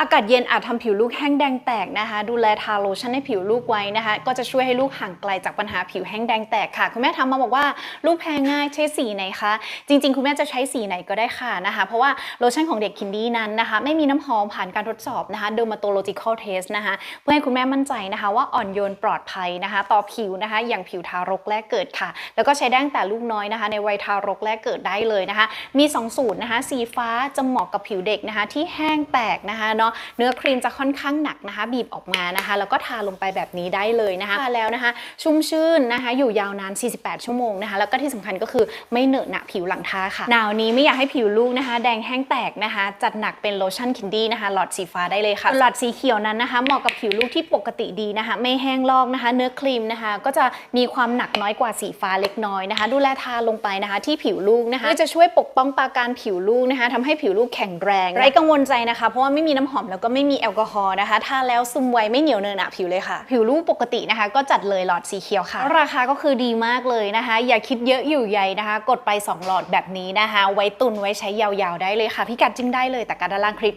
อากาศเย็นอาจทำผิวลูกแห้งแดงแตกนะคะ ดูแลทาโลชั่นให้ผิวลูกไว้นะคะ ก็จะช่วยให้ลูกห่างไกลจากปัญหาผิวแห้งแดงแตกค่ะ คุณแม่ทำมาบอกว่าลูกแพ้ง่ายใช้สีไหนคะ จริง ๆ คุณแม่จะใช้สีไหนก็ได้ค่ะนะคะ เพราะว่าโลชั่นของเด็กคินดี้นั้นนะคะ ไม่มีน้ำหอมผ่านการทดสอบนะคะ dermatological test นะคะ เพื่อให้คุณแม่มั่นใจนะคะ ว่าอ่อนโยนปลอดภัยนะคะ ต่อผิวนะคะ อย่างผิวทารกแรกเกิดค่ะ แล้วก็ใช้ได้ตั้งแต่ลูกน้อยนะคะ ในวัยทารกแรกเกิดได้เลยนะคะ มี 2 สูตรนะคะ สีฟ้าจะเหมาะกับผิวเด็กนะคะ ที่แห้งแตกนะคะเนาะเนื้อครีมจะค่อนข้างหนักนะคะ บีบออกมานะคะ แล้วก็ทาลงไปแบบนี้ได้เลยนะคะทาแล้วนะคะ ชุ่มชื่นนะคะ อยู่ยาวนาน 48 ชั่วโมงนะคะ แล้วก็ที่สำคัญก็คือไม่เหนอะหนะผิวหลังทาค่ะ หนาวนี้ไม่อยากให้ผิวลูกนะคะ แดงแห้งแตกนะคะ จัดหนักเป็นโลชั่นคินดี้นะคะ หลอดสีฟ้าได้เลยค่ะ หลอดสีเขียวนั้นนะคะเหมาะกับผิวลูกที่ปกติดีนะคะ ไม่แห้งลอกนะคะ เนื้อครีมนะคะ ก็จะมีความหนักน้อยกว่าสีฟ้าเล็กน้อยนะคะ ดูแลทาลงไปนะคะ ที่ผิวลูกนะคะจะช่วยปกป้องปาการผิวลูกนะคะทำให้ผิวลูกแข็งแรงไร้กังวลใจนะคะ เพราะว่าไม่มีน้ำหอมแล้วก็ไม่มีแอลกอฮอล์นะคะทาแล้วซึมไวไม่เหนียวเนอะหนะผิวเลยค่ะ ผิวลูกปกตินะคะ ก็จัดเลยหลอดสีเขียวค่ะ ราคาก็คือดีมากเลยนะคะ อย่าคิดเยอะอยู่ใหญ่นะคะ กดไป 2 หลอดแบบนี้นะคะ ไว้ตุนไว้ใช้ยาวๆได้เลยค่ะ พิกัดจึงได้เลยแต่การด้านล่างคลิปค่ะ